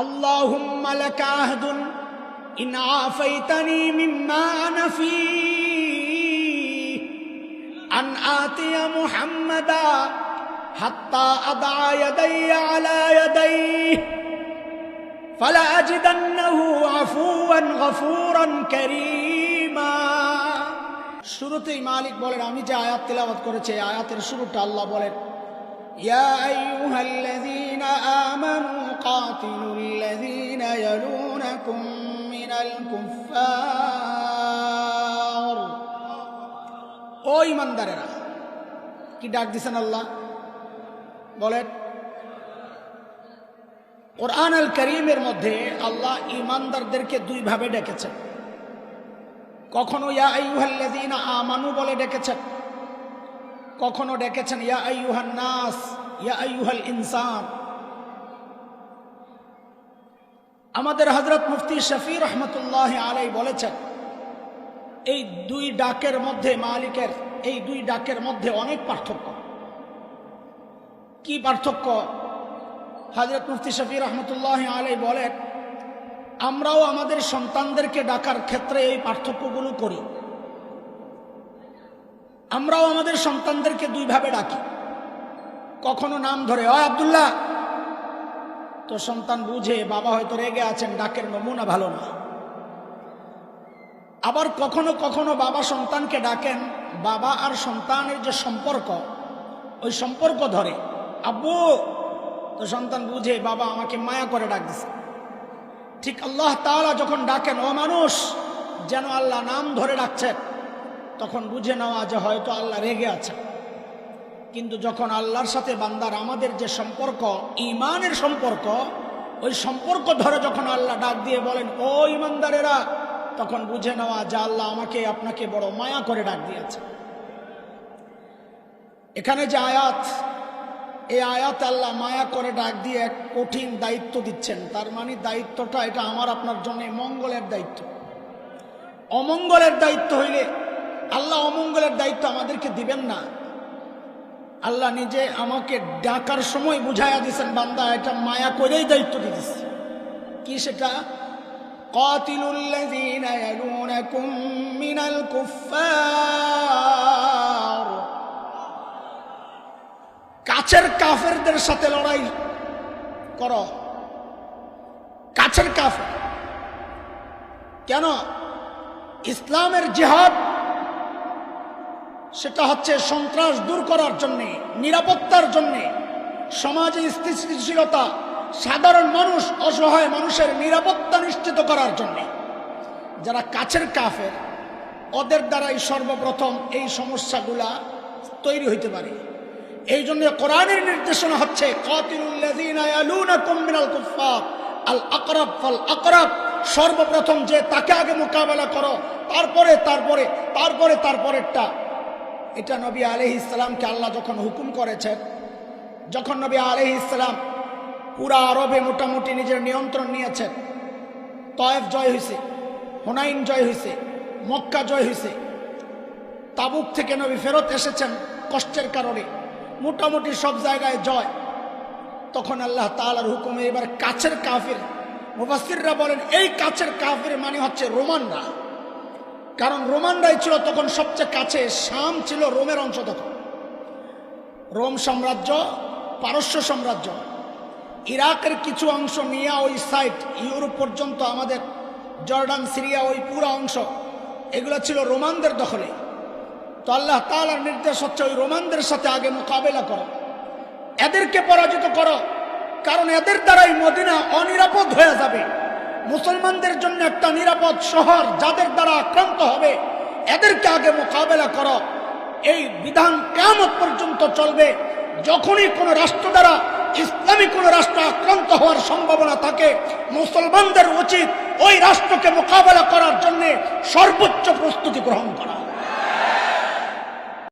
اللهم لك عهد إن عافيتني مما أنا فيه أن آتي محمدا حتى أضع يدي على يديه فلأجدنه عفوا غفورا كريما শুরুতেই মালিক বলেন আমি যে আয়াত তেলাওয়াত করেছি এই আয়াতের শুরুটা আল্লাহ বলেন يا أيها الذين آمنوا قاتلوا الذين يلونكم من الكفار ও ইমানদারেরা কি ডাক দিছেন আল্লাহ বলেন কোরআন আল করিমের মধ্যে আল্লাহ ইমানদারদেরকে দুই ভাবে ডেকেছেন কখনো ইয়া আইয়ুহাল্লাযীনা আমানু বলে ডেকেছেন কখনো ডেকেছেন, ইয়া আইয়ুহান নাস, ইয়া আইয়ুহাল ইনসান। আমাদের হজরত মুফতি শফি রহমতুল্লাহ আলাই বলেছেন, এই দুই ডাকের মধ্যে মালিকের, এই দুই ডাকের মধ্যে অনেক পার্থক্য। কি পার্থক্য? হজরত মুফতি শফি রহমতুল্লাহ আলাই বলেন, আমরাও আমাদের সন্তানদেরকে ডাকার ক্ষেত্রে এই পার্থক্যগুলো করি। আমরাও আমাদের সন্তানদেরকে দুইভাবে ডাকি। কখনো নাম ধরে অ আবদুল্লাহ তো সন্তান বুঝে বাবা হয়তো রেগে আছেন, ডাকের নমুনা ভালো না। আবার কখনো কখনো বাবা সন্তানকে ডাকেন, বাবা আর সন্তানের যে সম্পর্ক, ওই সম্পর্ক ধরে, আব্বু তো সন্তান বুঝে বাবা আমাকে মায়া করে ডাক দিছে। ঠিক আল্লাহ তাআলা যখন ডাকেন, ও মানুষ, যেন আল্লাহ নাম ধরে ডাকছেন তখন বুঝে নেওয়া যে হয়তো আল্লাহ রেগে আছে কিন্তু যখন আল্লাহর সাথে বান্দার আমাদের যে সম্পর্ক ইমানের সম্পর্ক, ওই সম্পর্ক ধরে যখন আল্লাহ ডাক দিয়ে বলেন, ও ইমানদারেরা তখন বুঝে নেওয়া যে আল্লাহ আমাকে, আপনাকে বড় মায়া করে ডাক দিয়েছে। এখানে যে আয়াত, এই আয়াত আল্লাহ মায়া করে ডাক দিয়ে এক কঠিন দায়িত্ব দিচ্ছেন। তার মানে দায়িত্বটা এটা আমার, আপনার জন্য মঙ্গলের দায়িত্ব। অমঙ্গলের দায়িত্ব হইলে আল্লাহ অমঙ্গলের দায়িত্ব আমাদেরকে দিবেন না আল্লাহ নিজে আমাকে ডাকার সময় বুঝাইয়া দিয়েছেন বান্দা এটা মায়া করেই দায়িত্ব দিতেছে কি সেটা قاتلوا يلونكم من الكفار কাছের কাফেরদের সাথে লড়াই করো কাছের কাফের কেন ইসলামের জিহাদ সেটা হচ্ছে সন্ত্রাস দূর করার জন্যে, নিরাপত্তার জন্যে। সমাজে স্থিতিশীলতা, সাধারণ মানুষ, অসহায় মানুষের নিরাপত্তা নিশ্চিত করার জন্যে। যারা কাছের কাফের, ওদের দ্বারাই সর্বপ্রথম এই সমস্যাগুলা তৈরি হইতে পারে। এই জন্য কোরআনের নির্দেশনা হচ্ছে ফল সর্বপ্রথম যে তাকে আগে মোকাবেলা করো, তারপরে তারপরে তারপরে, তারপরেরটা। এটা নবী আলহ ইসলামকে আল্লাহ যখন হুকুম করেছেন, যখন নবী আলহ ইসলাম পুরা আরবে মোটামুটি নিজের নিয়ন্ত্রণ নিয়েছেন, তয়েফ জয় হয়েছে হুনাইন জয় হয়েছে মক্কা জয় হয়েছে তাবুক থেকে নবী ফেরত এসেছেন কষ্টের কারণে, মোটামুটি সব জায়গায় জয়। তখন আল্লাহ তালার হুকুমে এবার কাছের কাফির মুফাসিররা বলেন, এই কাছের কাফির মানে হচ্ছে রোমানরা। কারণ রোমানরাই ছিল তখন সবচেয়ে কাছে, শাম ছিল রোমের অংশ তখন। রোম সাম্রাজ্য, পারস্য সাম্রাজ্য। ইরাকের কিছু অংশ নিয়ে ওই সাইড ইউরোপ পর্যন্ত আমাদের জর্ডান, সিরিয়া, ওই পুরো অংশ, এগুলো ছিল রোমানদের দখলে। তো আল্লাহ তালার নির্দেশ হচ্ছে ওই রোমানদের সাথে আগে মোকাবেলা করো। এদেরকে পরাজিত করো, কারণ এদের দ্বারাই মদিনা অনিরাপদ হয়ে যাবে। মুসলমানদের জন্য একটা নিরাপদ শহর যাদের দ্বারা আক্রান্ত হবে, এদেরকে আগে মোকাবেলা কর। এই বিধান কেমন পর্যন্ত চলবে। যখনই কোনো রাষ্ট্র দ্বারা ইসলামী কোনো রাষ্ট্র আক্রান্ত হওয়ার সম্ভাবনা থাকে, মুসলমানদের উচিত ওই রাষ্ট্রকে মোকাবেলা করার জন্য সর্বোচ্চ প্রস্তুতি গ্রহণ করা।